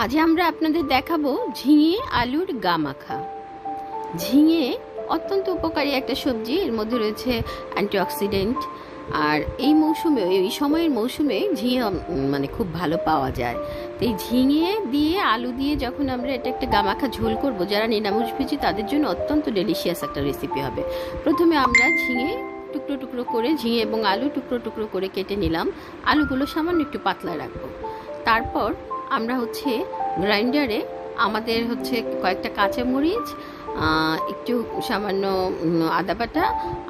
আজ আমরা আপনাদের দেখাবো ঝিঙে, আলুর গামাখা। ঝিঙে অত্যন্ত উপকারী একটা সবজি, এর মধ্যে রয়েছে অ্যান্টিঅক্সিডেন্ট আর এই মৌসুমে, এই সময়ের মৌসুমে ঝিঙে মানে খুব ভালো পাওয়া যায়। তো এই ঝিঙে দিয়ে, আলু দিয়ে যখন আমরা এটা একটা গামাখা ঝোল করব, যারা নিরামিষভোজী তাদের জন্য অত্যন্ত ডেলিশিয়াস একটা রেসিপি হবে। প্রথমে আমরা ঝিঙে টুকরো টুকরো করে, ঝিঙে এবং আলু টুকরো টুকরো করে কেটে নিলাম। আলুগুলো সামান্য একটু পাতলা রাখব। তারপর আমরা হচ্ছে গ্রাইন্ডারে আমাদের হচ্ছে কয়েকটা কাঁচামরিচ একটু সামান্য আদা বাটা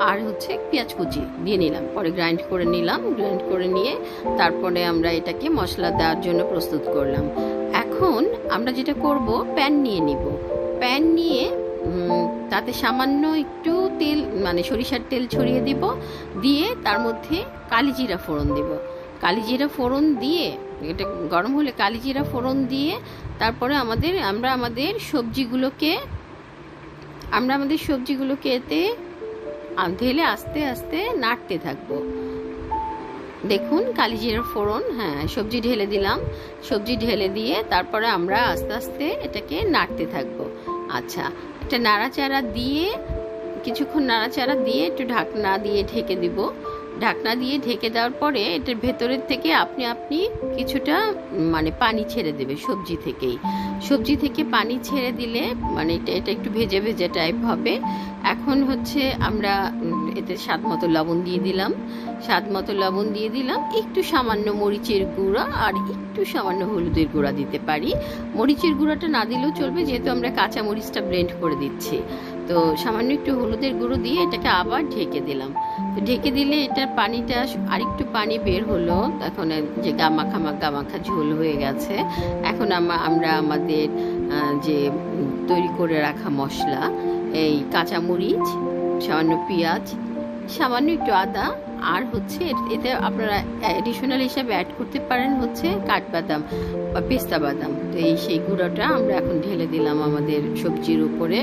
আর হচ্ছে পেঁয়াজ কুচি দিয়ে নিলাম। পরে গ্রাইন্ড করে নিলাম, গ্রাইন্ড করে নিয়ে তারপরে আমরা এটাকে মশলা দেওয়ার জন্য প্রস্তুত করলাম। এখন আমরা যেটা করব, প্যান নিয়ে নিব। প্যান নিয়ে তাতে সামান্য একটু তেল মানে সরিষার তেল ছড়িয়ে দিব, দিয়ে তার মধ্যে কালিজিরা ফোড়ন দিব। কালিজিরা ফোড়ন দিয়ে, এটা গরম হলে কালিজিরা ফোড়ন দিয়ে তারপরে আমাদের, আমরা আমাদের সবজিগুলোকে, আমরা আমাদের সবজিগুলোকে এতে ঢেলে আস্তে আস্তে নাড়তে থাকব। দেখুন কালিজিরা ফোড়ন হ্যাঁ সবজি ঢেলে দিলাম। সবজি ঢেলে দিয়ে তারপরে আমরা আস্তে আস্তে এটাকে নাড়তে থাকব। আচ্ছা এটা নাড়াচাড়া দিয়ে, কিছুক্ষণ নাড়াচাড়া দিয়ে একটু ঢাকনা দিয়ে ঢেকে দিব। ঢাকনা দিয়ে ঢেকে দেওয়ার পরে এটার ভেতরের থেকে আপনি আপনি কিছুটা মানে পানি ছেড়ে দেবে সবজি থেকেই। সবজি থেকে পানি ছেড়ে দিলে মানে এটা এটা একটু ভেজে ভেজে টাইপ হবে। এখন হচ্ছে আমরা এতে স্বাদ মতো লবণ দিয়ে দিলাম। স্বাদ মতো লবণ দিয়ে দিলাম। একটু সামান্য মরিচের গুঁড়া আর একটু সামান্য হলুদের গুঁড়া দিতে পারি। মরিচের গুঁড়াটা না দিলেও চলবে, যেহেতু আমরা কাঁচা মরিচটা ব্লেন্ড করে দিচ্ছি। তো সামান্য একটু হলুদের গুঁড়ো দিয়ে এটাকে আবার ঢেকে দিলাম। তো ঢেকে দিলে এটার পানিটা আরেকটু পানি বের হলো। তখন যে গামাখা গামাখা ঝোল হয়ে গেছে। এখন আমা- আমরা আমাদের যে তৈরি করে রাখা মশলা, এই কাঁচামরিচ, সামান্য পেঁয়াজ সামান্য একটু আদা, আর হচ্ছে এতে আপনারা অ্যাডিশনাল হিসাবে অ্যাড করতে পারেন হচ্ছে কাঠবাদাম বা পেস্তা বাদাম। তো এই সেই গুঁড়োটা আমরা এখন ঢেলে দিলাম আমাদের সবজির উপরে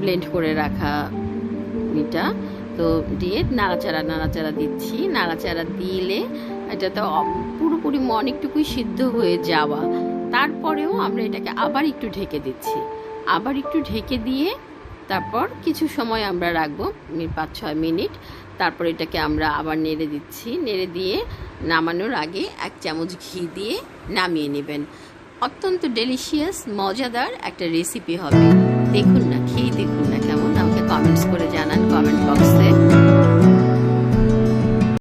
ব্লেন্ড করে রাখা এটা। তো দিয়ে নাড়াচাড়া নাড়াচাড়া দিচ্ছি। নাড়াচাড়া দিলে এটা তো পুরোপুরি অনেকটুকুই সিদ্ধ হয়ে যাওয়া। তারপরেও আমরা এটাকে আবার একটু ঢেকে দিচ্ছি। আবার একটু ঢেকে দিয়ে তারপর কিছু সময় আমরা রাখব পাঁচ, ছয় মিনিট। তারপর এটাকে আমরা আবার নেড়ে দিচ্ছি। নেড়ে দিয়ে নামানোর আগে এক চামচ ঘি দিয়ে নামিয়ে নেবেন। অত্যন্ত ডেলিশিয়াস মজাদার একটা রেসিপি হবে। দেখুন না, খেয়ে দেখুন না কেমন। আমাকে কমেন্টস করে জানান কমেন্ট বক্সে